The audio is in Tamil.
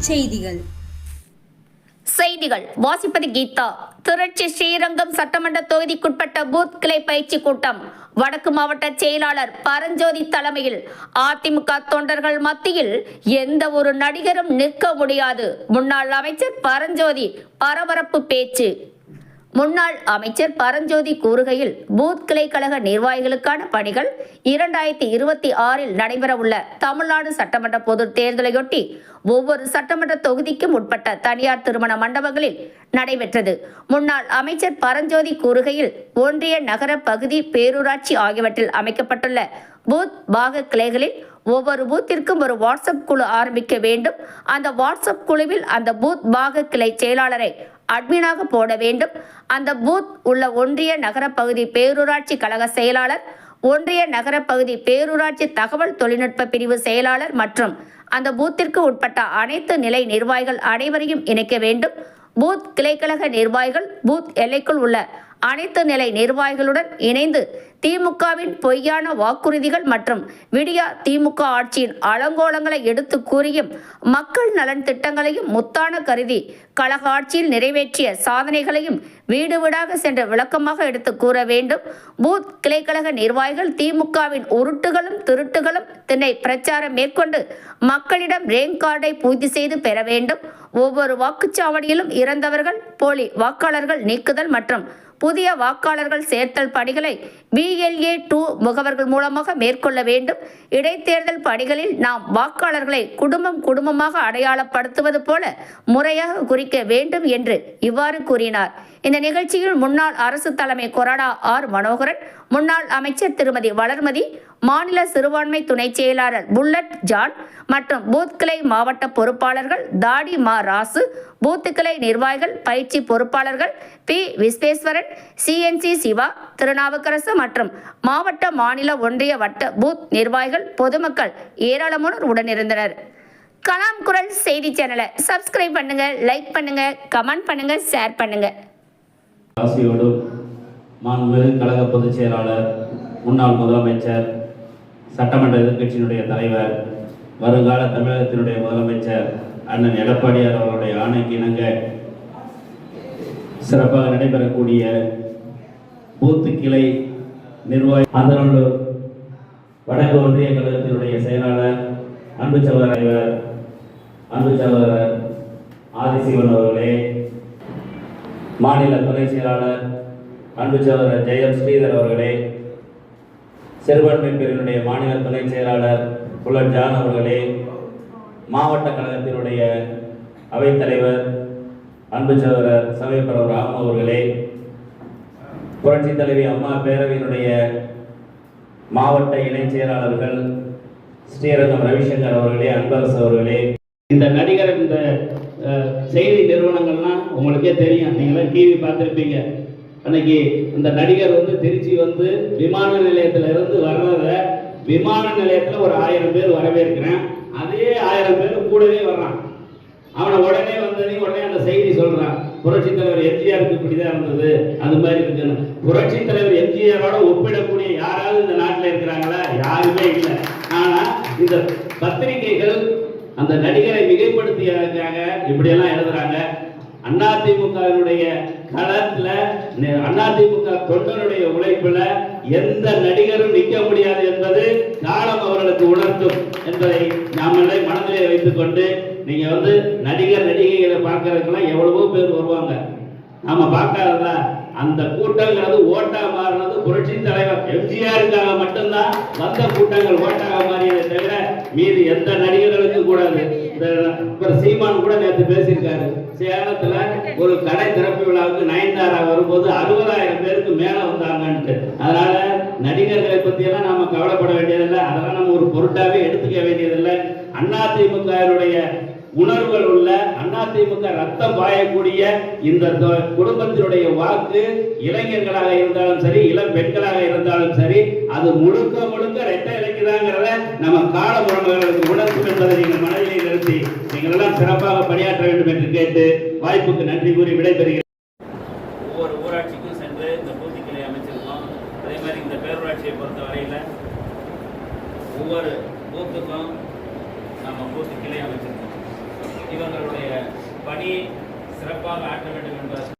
செய்திகள். செய்திகள். வாசிப்பது கீதா. திருச்சி ஸ்ரீரங்கம் சட்டமன்ற தொகுதிக்குட்பட்ட பூத் கிளை பயிற்சி கூட்டம். வடக்கு மாவட்ட செயலாளர் பரஞ்சோதி தலைமையில் அதிமுக தொண்டர்கள் மத்தியில் எந்த ஒரு நடிகரும் நிற்க முடியாது. முன்னாள் அமைச்சர் பரஞ்சோதி பரபரப்பு பேச்சு. முன்னாள் அமைச்சர் பரஞ்சோதி கூறுகையில் பூத் கிளை கழக நிர்வாகிகளுக்கான பணிகள் இரண்டாயிரத்தி இருபத்தி ஆறில் நடைபெறவுள்ள தமிழ்நாடு சட்டமன்ற பொது தேர்தலையொட்டி ஒவ்வொரு சட்டமன்ற தொகுதிக்கும் உட்பட்ட தனியார் திருமண மண்டபங்களில் நடைபெற்றது. முன்னாள் அமைச்சர் பரஞ்சோதி கூறுகையில் ஒன்றிய நகர பகுதி பேரூராட்சி ஆகியவற்றில் அமைக்கப்பட்டுள்ள பூத் பாக கிளைகளில் ஒவ்வொரு பூத்திற்கும் ஒரு வாட்ஸ்அப் குழு ஆரம்பிக்க வேண்டும். அந்த வாட்ஸ்அப் குழுவில் அந்த பூத் பாக கிளை செயலாளரை அட்மினாக போட வேண்டும். அந்த பூத் உள்ள ஒன்றிய நகர பகுதி பேரூராட்சி கழக செயலாளர் ஒன்றிய நகர பகுதி பேரூராட்சி தகவல் தொழில்நுட்ப பிரிவு செயலாளர் மற்றும் அந்த பூத்திற்கு உட்பட்ட அனைத்து நிலை நிர்வாகிகள் அனைவரையும் இணைக்க வேண்டும். பூத் கிளைக்கழக நிர்வாகிகள் பூத் எல்லைக்குள் உள்ள அனைத்து நிலை நிர்வாகிகளுடன் இணைந்து திமுகவின் பொய்யான வாக்குறுதிகள் மற்றும் விடியா திமுக ஆட்சியின் அலங்கோலங்களை எடுத்து கூறியும் மக்கள் நலன் திட்டங்களையும் முத்தான கருதி கழக ஆட்சியில் நிறைவேற்றிய சாதனைகளையும் வீடு வீடாக சென்று விளக்கமாக எடுத்து கூற வேண்டும். பூத் கிளைக்கழக நிர்வாகிகள் திமுகவின் உருட்டுகளும் திருட்டுகளும் திணை பிரச்சாரம் மேற்கொண்டு மக்களிடம் ரேங்க் கார்டை பூர்த்தி செய்து பெற வேண்டும். ஒவ்வொரு வாக்குச்சாவடியிலும் இறந்தவர்கள் போலி வாக்காளர்கள் நீக்குதல் மற்றும் புதிய வாக்காளர்கள் சேர்த்தல் பணிகளை பிஎல்ஏ டூ முகவர்கள் மூலமாக மேற்கொள்ள வேண்டும். இடைத்தேர்தல் பணிகளில் நாம் வாக்காளர்களை குடும்பம் குடும்பமாக அடையாளப்படுத்துவது போல முறையாக குறிக்க வேண்டும் என்று இவ்வாறு கூறினார். இந்த நிகழ்ச்சியில் முன்னாள் அரசு தலைமை கொறடா ஆர் மனோகரன் முன்னாள் அமைச்சர் திருமதி வளர்மதி மாநில சிறுபான்மை துணை செயலாளர் புல்லட் ஜான் மற்றும் பூத்கிளை மாவட்ட பொறுப்பாளர்கள் தாடி மா ராசு பூத்துக்கிளை நிர்வாகிகள் பயிற்சி பொறுப்பாளர்கள் பி. விஸ்வேஸ்வரன் சிஎன்சி சிவா திருநாவுக்கரசு மற்றும் மாவட்ட மாநில ஒன்றிய வட்ட பூத் நிர்வாகிகள் பொதுமக்கள் ஏராளமானோர் உடனிருந்தனர். கலாம் குரல் செய்தி சேனலை சப்ஸ்கிரைப் பண்ணுங்க லைக் பண்ணுங்க கமெண்ட் பண்ணுங்க ஷேர் பண்ணுங்க. மாண்புமிகு கழக பொதுச் செயலாளர் முன்னாள் முதலமைச்சர் சட்டமன்ற எதிர்க்கட்சியினுடைய தலைவர் வருங்கால தமிழகத்தினுடைய முதலமைச்சர் அண்ணன் எடப்பாடியார் அவருடைய ஆணைக்கு இணங்க சிறப்பாக நடைபெறக்கூடிய பூத்து கிளை நிர்வாகி அந்தநல்லூர் வடக்கு ஒன்றிய கழகத்தினுடைய செயலாளர் அன்பு சகோதரர் தலைவர் அன்பு சகோதரர் ஆதிசிவன் அவர்களே மாநில துணை செயலாளர் அன்பு சகோதரர் ஜெயம் ஸ்ரீதர் அவர்களே சிறுபான்மை பிரிவினுடைய மாநில துணை செயலாளர் புலன் ஜான் அவர்களே மாவட்ட கழகத்தினுடைய அவைத்தலைவர் அன்பு சகோதரர் சமயபுரம் ராம அவர்களே புரட்சி தலைவி அம்மா பேரவையினுடைய மாவட்ட இணைச் செயலாளர்கள் ஸ்ரீரங்கம் ரவிசங்கர் அவர்களே அன்பரசு அவர்களே. இந்த நடிகர் இந்த செய்தி நிறுவனங்கள்லாம் உங்களுக்கே தெரியும். நீங்களாம் டிவி பார்த்துருப்பீங்க. அன்னைக்கு இந்த நடிகர் வந்து திருச்சி வந்து விமான நிலையத்துல இருந்து வர்றத விமான நிலையத்துல ஒரு ஆயிரம் பேர் வரவேற்கிறேன். அதே ஆயிரம் பேர் கூடவே வர்றான். அவனை உடனே வந்தனே உடனே அந்த செய்தி சொல்றான். புரட்சி தலைவர் எம்ஜிஆருக்கு இப்படிதான் இருந்தது அது மாதிரி இருக்குன்னு புரட்சி தலைவர் எம்ஜிஆரோட ஒப்பிடக்கூடிய யாராவது இந்த நாட்டில் இருக்கிறாங்களா? யாருமே இல்லை. ஆனா இந்த பத்திரிகைகள் அந்த நடிகரை மிகைப்படுத்தியதற்காக இப்படியெல்லாம் எழுதுறாங்க. அதிமுகவினுடைய களத்துல அதிமுக தொண்டனுடைய உழைப்புல எந்த நடிகரும் நிற்க முடியாது என்பது காலம் அவர்களுக்கு உணர்த்தும் என்பதை நாமளே மனதிலே வைத்துக் கொண்டு நீங்க வந்து நடிகர் நடிகைகளை பார்க்கறதுக்கெல்லாம் எவ்வளவோ பேர் வருவாங்க. நாம பார்க்காததா? அந்த கூட்டங்கிறது ஓட்டா மாறினது புரட்சி தலைவர் எம்ஜிஆருக்காக மட்டும்தான் வந்த கூட்டங்கள் ஓட்டாக மாறியதை தவிர மீது எந்த நடிகர்களுக்கும் கூடாது. இவர் சீமான் கூட நேற்று பேசியிருக்காரு. சேலத்துல ஒரு கடை திறப்பு விழாவுக்கு நயன்தாரா வரும்போது அறுபதாயிரம் பேருக்கு மேல வந்தாங்கன்ட்டு. அதனால நடிகர்களை பத்தி எல்லாம் நாம கவலைப்பட வேண்டியதில்லை. அதெல்லாம் நம்ம ஒரு பொருட்டாவே எடுத்துக்க வேண்டியதில்லை. அதிமுகவினுடைய உணர்வுகள் உள்ள அதிமுக ரத்தம் பாயக்கூடிய இந்த தொ- குடும்பத்தினுடைய வாக்கு இளைஞர்களாக இருந்தாலும் சரி இளம் பெண்களாக இருந்தாலும் சரி அது முழுக்க முழுக்க ரெட்டை இலைக்குதாங்கிறத நம்ம கால முறைகளுக்கு உணர்த்தும் என்பதை நீங்கள் மனதிலே நிறுத்தி நீங்கள் எல்லாம் சிறப்பாக பணியாற்ற வேண்டும் என்று கேட்டு வாய்ப்புக்கு நன்றி கூறி விடைபெறுகிறேன். ஒவ்வொரு ஊராட்சிக்கும் சென்று இந்த பூத்தி கிளை அமைச்சிருக்கோம். அதே மாதிரி இந்த பேரூராட்சியை பொறுத்த வரையில் ஒவ்வொரு பூத்துக்கும் நம்ம பூத்து கிளை அமைச்சிருக்கோம். இவர்களுடைய பணி சிறப்பாக ஆற்ற வேண்டும் என்பதற்கு